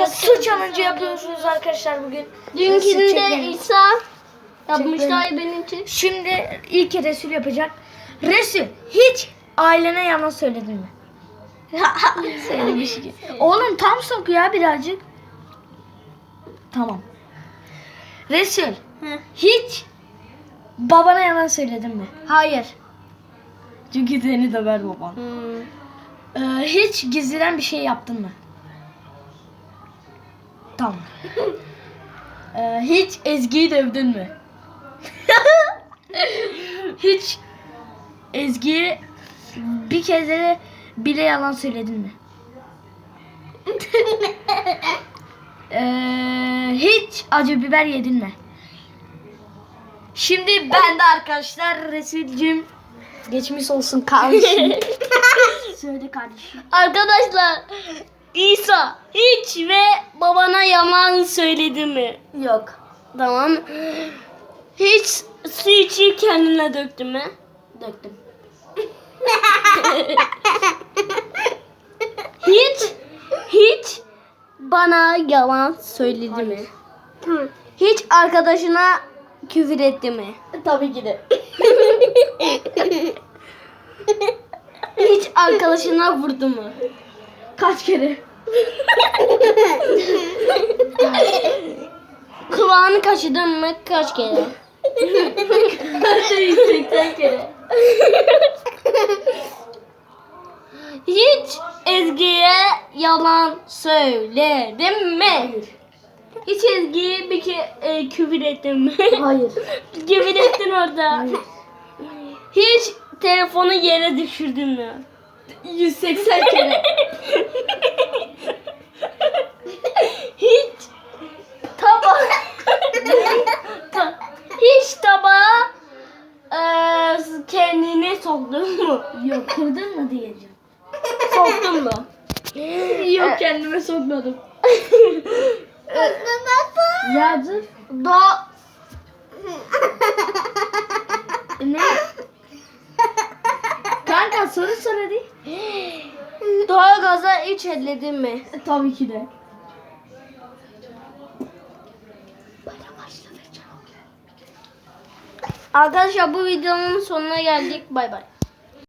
Arkadaşlar su challenge yapıyorsunuz arkadaşlar bugün. Dünkünde Çekmeyin. İsa Çekmeyin. benim için. Şimdi ilk Resul yapacak. Resul hiç ailene yalan söyledin mi? Söylemiş ki. Oğlum tam sok ya birazcık. Tamam. Resul hiç babana yalan söyledin mi? Hayır. Çünkü seni döver baban. Ee, hiç gizliden bir şey yaptın mı? Tamam. Ee, hiç Ezgi'yi dövdün mü? hiç Ezgi'ye bir kez de bile yalan söyledin mi? Ee, hiç acı biber yedin mi? Şimdi ben de arkadaşlar Resulcüm geçmiş olsun kardeşim. Söyle kardeşim. Arkadaşlar İsa hiç ve babana yalan söyledi mi? Yok. Tamam. Hiç su içi kendine döktü mü? Döktüm. Hiç hiç bana yalan söyledi mi? Tamam. Hiç arkadaşına küfür etti mi? Tabii ki de. Hiç arkadaşına vurdu mu? Kaç kere? Kulağını kaşıdın mı? Kaç kere? 80 kere. Hiç Ezgi'ye yalan söyledin mi? Hiç Ezgi'ye bir ke e, küfür ettin mi? Hayır. küfür ettin orada. Hiç telefonu yere düşürdün mü? 180 kere. hiç tabağa e, kendini soktun mu? Yok kırdın mı diyeceğim. Soktun mu? Yok kendime sokmadım. Ya dur. Da Ne? Kanka soru sor hadi. doğalgaza hiç elledin mi? Tabii ki de. Arkadaşlar bu videonun sonuna geldik. Bay bay.